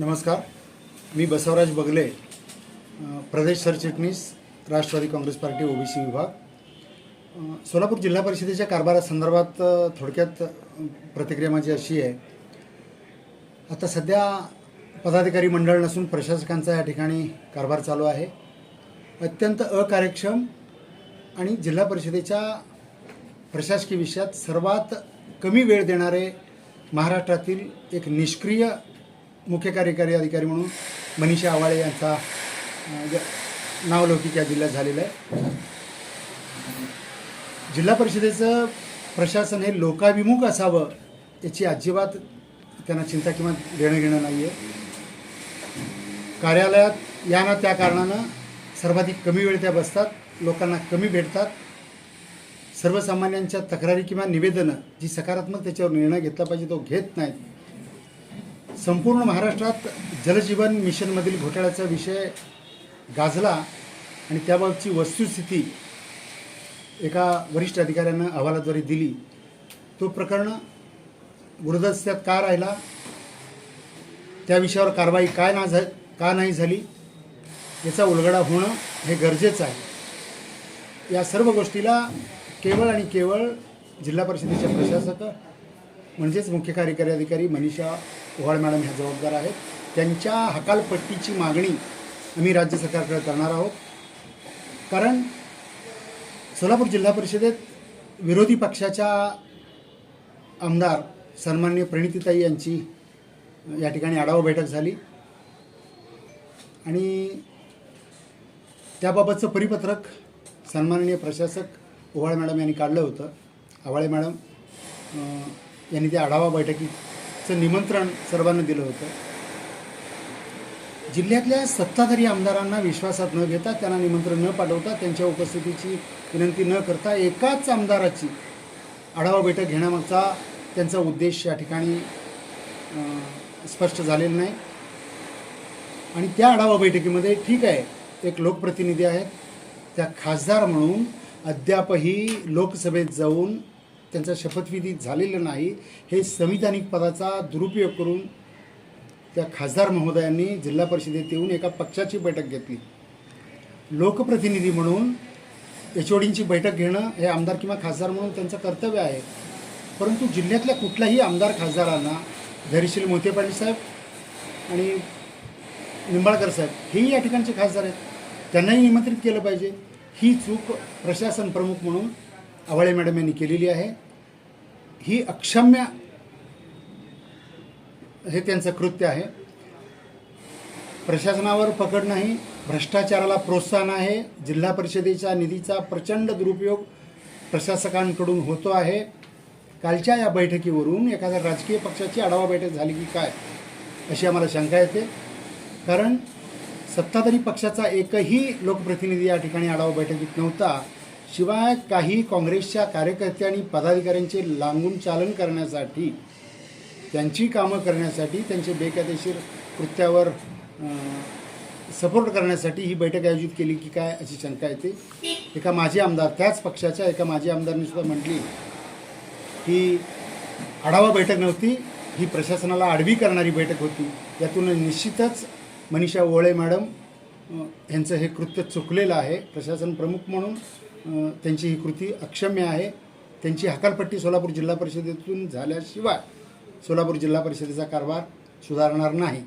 नमस्कार. मी बसवराज बगले प्रदेश सरचिटणीस राष्ट्रवादी काँग्रेस पार्टी ओबीसी विभाग. सोलापूर जिल्हा परिषदेच्या कारभारासंदर्भात थोडक्यात प्रतिक्रिया माझी अशी आहे. आता सध्या पदाधिकारी मंडळ नसून प्रशासकांचा या ठिकाणी कारभार चालू आहे. अत्यंत अकार्यक्षम आणि जिल्हा परिषदेच्या प्रशासकीय विषयात सर्वात कमी वेळ देणारे महाराष्ट्रातील एक निष्क्रिय मुख्य कार्यकारी अधिकारी म्हणून मनीषा आवाळे यांचा नावलौकिक या जिल्ह्यात झालेला आहे. जिल्हा परिषदेचं प्रशासन हे लोकाभिमुख असावं याची अजिबात त्यांना चिंता किंवा देणं घेणं नाही आहे कार्यालयात या ना त्या कारणानं सर्वाधिक कमी वेळ त्या बसतात लोकांना कमी भेटतात. सर्वसामान्यांच्या तक्रारी किंवा निवेदनं जी सकारात्मक त्याच्यावर निर्णय घेतला पाहिजे तो घेत नाहीत. संपूर्ण महाराष्ट्रात जलजीवन मिशनमधील घोटाळ्याचा विषय गाजला आणि त्याबाबतची वस्तुस्थिती एका वरिष्ठ अधिकाऱ्यानं अहवालाद्वारे दिली. तो प्रकरण गुरुदस्त्यात का राहिला? त्या विषयावर कारवाई काय ना झा का नाही झाली? याचा उलगडा होणं हे गरजेचं आहे. या सर्व गोष्टीला केवळ आणि केवळ जिल्हा परिषदेच्या प्रशासक म्हणजेच मुख्य कार्यकारी अधिकारी मनीषा ओहाळ मॅडम ह्या जबाबदार आहेत. त्यांच्या हकालपट्टीची मागणी आम्ही राज्य सरकारकडे करणार आहोत. कारण सोलापूर जिल्हा परिषदेत विरोधी पक्षाच्या आमदार सन्माननीय प्रणितीताई यांची या ठिकाणी आढावा बैठक झाली. आणि त्याबाबतचं परिपत्रक सन्माननीय प्रशासक ओवाळे मॅडम यांनी काढलं होतं. आवाळे मॅडम यांनी त्या आढावा बैठकीचं निमंत्रण सर्वांना दिलं होतं. जिल्ह्यातल्या सत्ताधारी आमदारांना विश्वासात न घेता त्यांना निमंत्रण न पाठवता त्यांच्या उपस्थितीची विनंती न करता एकाच आमदाराची आढावा बैठक घेण्यामागचा त्यांचा उद्देश या ठिकाणी स्पष्ट झालेला नाही. आणि त्या आढावा बैठकीमध्ये ठीक आहे एक लोकप्रतिनिधी आहेत त्या खासदार म्हणून अद्यापही लोकसभेत जाऊन त्यांचा शपथविधी झालेलं नाही हे संविधानिक पदाचा दुरुपयोग करून त्या खासदार महोदयांनी जिल्हा परिषदेत येऊन एका पक्षाची बैठक घेतली. लोकप्रतिनिधी म्हणून एच ओडींची बैठक घेणं हे आमदार किंवा खासदार म्हणून त्यांचं कर्तव्य आहे. परंतु जिल्ह्यातल्या कुठल्याही आमदार खासदारांना धैर्यशील मोहिते पाटील साहेब आणि निंबाळकर साहेब हेही या ठिकाणचे खासदार आहेत. त्यांनाही निमंत्रित केलं पाहिजे. ही चूक प्रशासन प्रमुख म्हणून आवाळे मॅडम यांनी केलेली आहे. ही अक्षम्य हे त्यांचं कृत्य आहे. प्रशासनावर पकड नाही भ्रष्टाचाराला प्रोत्साहन आहे जिल्हा परिषदेच्या निधीचा प्रचंड दुरुपयोग प्रशासकांकडून होतो आहे. कालच्या या बैठकीवरून एखाद्या राजकीय पक्षाची आढावा बैठक झाली की काय अशी आम्हाला शंका येते. कारण सत्ताधारी पक्षाचा एकही लोकप्रतिनिधी या ठिकाणी आढावा बैठकीत नव्हता. शिवाय काही काँग्रेसच्या कार्यकर्ते आणि पदाधिकाऱ्यांचे लांबून चालन करण्यासाठी त्यांची कामं करण्यासाठी त्यांचे बेकायदेशीर कृत्यावर सपोर्ट करण्यासाठी ही बैठक आयोजित केली की काय अशी शंका येते. एका माजी आमदार त्याच पक्षाच्या एका माजी आमदारने सुद्धा म्हटली की आढावा बैठक नव्हती ही प्रशासनाला आडवी करणारी बैठक होती. यातून निश्चितच मनीषा ओळे मॅडम यांचं हे कृत्य चुकलेलं आहे. प्रशासन प्रमुख म्हणून त्यांची ही कृती अक्षम्य आहे. त्यांची हकालपट्टी सोलापूर जिल्हा परिषदेतून झाल्याशिवाय सोलापूर जिल्हा परिषदेचा कारभार सुधारणार नाही.